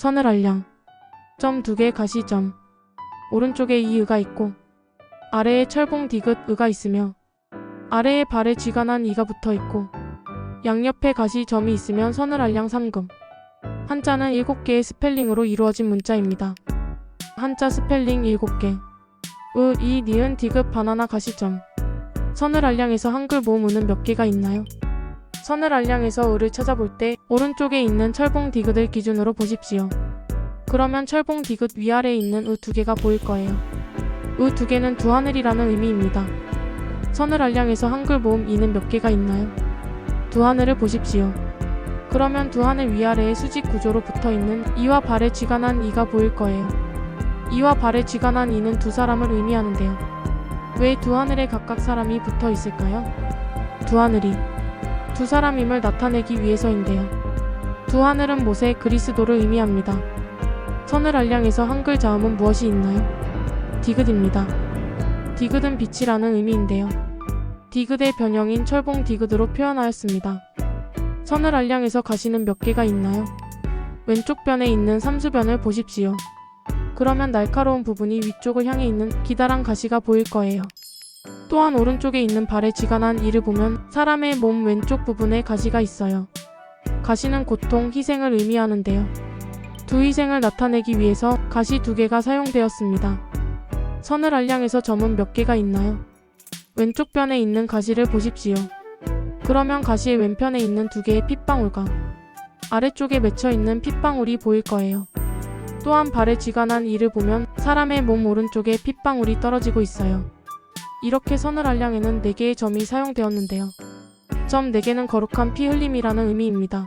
서늘알량. 점 두 개 가시점. 오른쪽에 이 의가 있고 아래에 철봉 디귿 의가 있으며 아래에 발에 쥐가 난 이가 붙어 있고 양옆에 가시 점이 있으면 서늘알량 3금. 한자는 7개의 스펠링으로 이루어진 문자입니다. 한자 스펠링 7개. 으, 이, 니은, 디귿, 바나나, 가시점. 서늘알량에서 한글 모음 의는 몇 개가 있나요? 서늘알량에서 을을 찾아볼 때 오른쪽에 있는 철봉 디귿을 기준으로 보십시오. 그러면 철봉 디귿 위아래에 있는 의두 개가 보일 거예요. 의두 개는 두 하늘이라는 의미입니다. 서늘알량에서 한글 모음 이는 몇 개가 있나요? 두 하늘을 보십시오. 그러면 두 하늘 위아래에 수직 구조로 붙어 있는 이와 발에 쥐가 난 이가 보일 거예요. 이와 발에 쥐가 난 이는 두 사람을 의미하는데요. 왜 두 하늘에 각각 사람이 붙어 있을까요? 두 하늘이 두 사람임을 나타내기 위해서인데요. 두 하늘은 모세 그리스도를 의미합니다. 서늘알량에서 한글 자음은 무엇이 있나요? 디귿입니다. 디귿은 빛이라는 의미인데요. 디귿의 변형인 철봉 디귿으로 표현하였습니다. 서늘알량에서 가시는 몇 개가 있나요? 왼쪽 변에 있는 삼수변을 보십시오. 그러면 날카로운 부분이 위쪽을 향해 있는 기다란 가시가 보일 거예요. 또한 오른쪽에 있는 발에 쥐가 난 이를 보면 사람의 몸 왼쪽 부분에 가시가 있어요. 가시는 고통, 희생을 의미하는데요. 두 희생을 나타내기 위해서 가시 두 개가 사용되었습니다. 서늘알량에서 점은 몇 개가 있나요? 왼쪽 변에 있는 가시를 보십시오. 그러면 가시의 왼편에 있는 두 개의 핏방울과 아래쪽에 맺혀 있는 핏방울이 보일 거예요. 또한 발에 쥐가 난 이를 보면 사람의 몸 오른쪽에 핏방울이 떨어지고 있어요. 이렇게 서늘알량에는 4개의 점이 사용되었는데요. 점 4개는 거룩한 피 흘림이라는 의미입니다.